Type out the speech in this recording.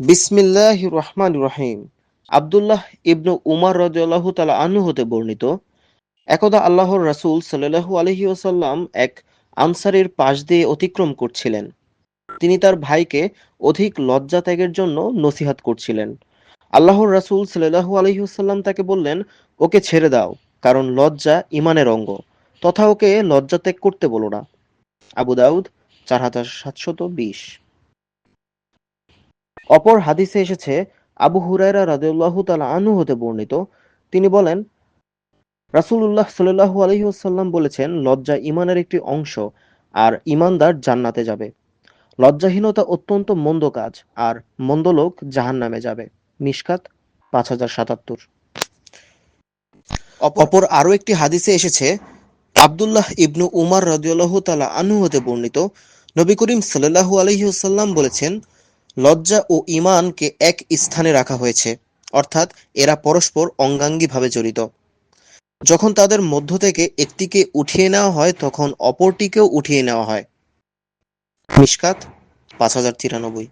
বিসমিল্লাহ রহমান রহিম। আবদুল্লাহ ইবনু উমার রদিয়াল্লাহু তালা আনু হতে বর্ণিত, একদা আল্লাহর রাসূল সাল্লাল্লাহু আলাইহি ওসাল্লাম এক আনসারের পাশ দিয়ে অতিক্রম করছিলেন। তিনি তার ভাইকে অধিক লজ্জা ত্যাগের জন্য নসিহাত করছিলেন। আল্লাহর রাসূল সাল্লাল্লাহু আলাইহি ওয়াসাল্লাম তাকে বললেন, ওকে ছেড়ে দাও, কারণ লজ্জা ইমানের অঙ্গ, তথা ওকে লজ্জা ত্যাগ করতে বলো না। আবু দাউদ, চার হাজার সাতশত বিশ। অপর হাদিসে এসেছে আবু হুরায়রা রাদিয়াল্লাহু তাআলা আনহু হতে বর্ণিত। তিনি বলেন রাসূলুল্লাহ সাল্লাল্লাহু আলাইহি ওয়াসাল্লাম বলেছেন লজ্জা ইমানের একটি অংশ আর ঈমানদার জান্নাতে যাবে। লজ্জাহীনতা অত্যন্ত মন্দ কাজ আর মন্দ লোক জাহান্নামে যাবে। মিশকাত পাঁচ হাজার সাতাত্তর। অপর আরও একটি হাদিসে এসেছে আব্দুল্লাহ ইবনু উমার রাদিয়াল্লাহু তাআলা আনু হতে বর্ণিত। নবী করিম সাল্লাল্লাহু আলাইহি ওয়াসাল্লাম বলেছেন লজ্জা ও ঈমানকে এক স্থানে রাখা হয়েছে, অর্থাৎ এরা পরস্পর অঙ্গাঙ্গিভাবে জড়িত। যখন তাদের মধ্য থেকে একটিকে উঠিয়ে নেওয়া হয়, তখন অপরটিকেও উঠিয়ে নেওয়া হয়। মিশকাত পাঁচ হাজার তিরানব্বই।